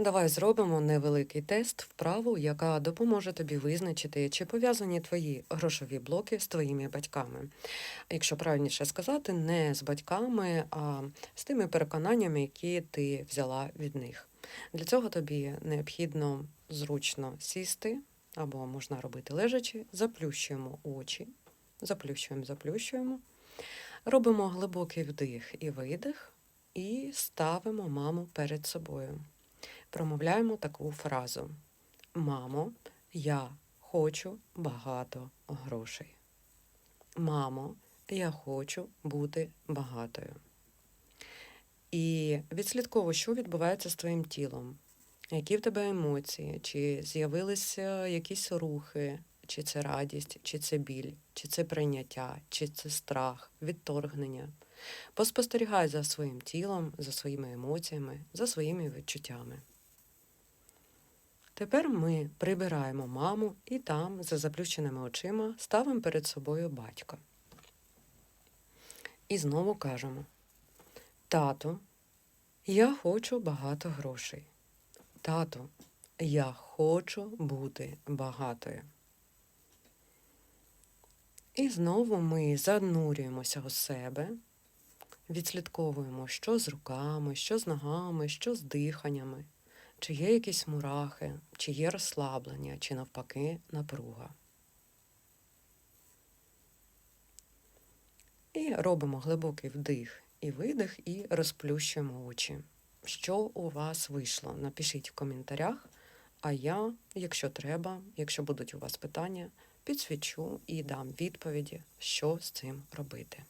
Давай зробимо невеликий тест вправу, яка допоможе тобі визначити, чи пов'язані твої грошові блоки з твоїми батьками. Якщо правильніше сказати, не з батьками, а з тими переконаннями, які ти взяла від них. Для цього тобі необхідно зручно сісти, або можна робити лежачи, заплющуємо очі, заплющуємо, заплющуємо, робимо глибокий вдих і видих, і ставимо маму перед собою промовляємо таку фразу: Мамо, я хочу багато грошей. Мамо, я хочу бути багатою. І відслідковуй, що відбувається з твоїм тілом, які в тебе емоції, чи з'явилися якісь рухи, чи це радість, чи це біль, чи це прийняття, чи це страх, відторгнення. Поспостерігай за своїм тілом, за своїми емоціями, за своїми відчуттями. Тепер ми прибираємо маму і там, за заплющеними очима, ставимо перед собою батька. І знову кажемо: Тату, я хочу багато грошей. Тату, я хочу бути багатою. І знову ми занурюємося у себе, відслідковуємо, що з руками, що з ногами, що з диханнями чи є якісь мурахи, чи є розслаблення, чи навпаки напруга. І робимо глибокий вдих і видих, і розплющуємо очі. Що у вас вийшло? Напишіть в коментарях, а я, якщо треба, якщо будуть у вас питання, підсвічу і дам відповіді, що з цим робити.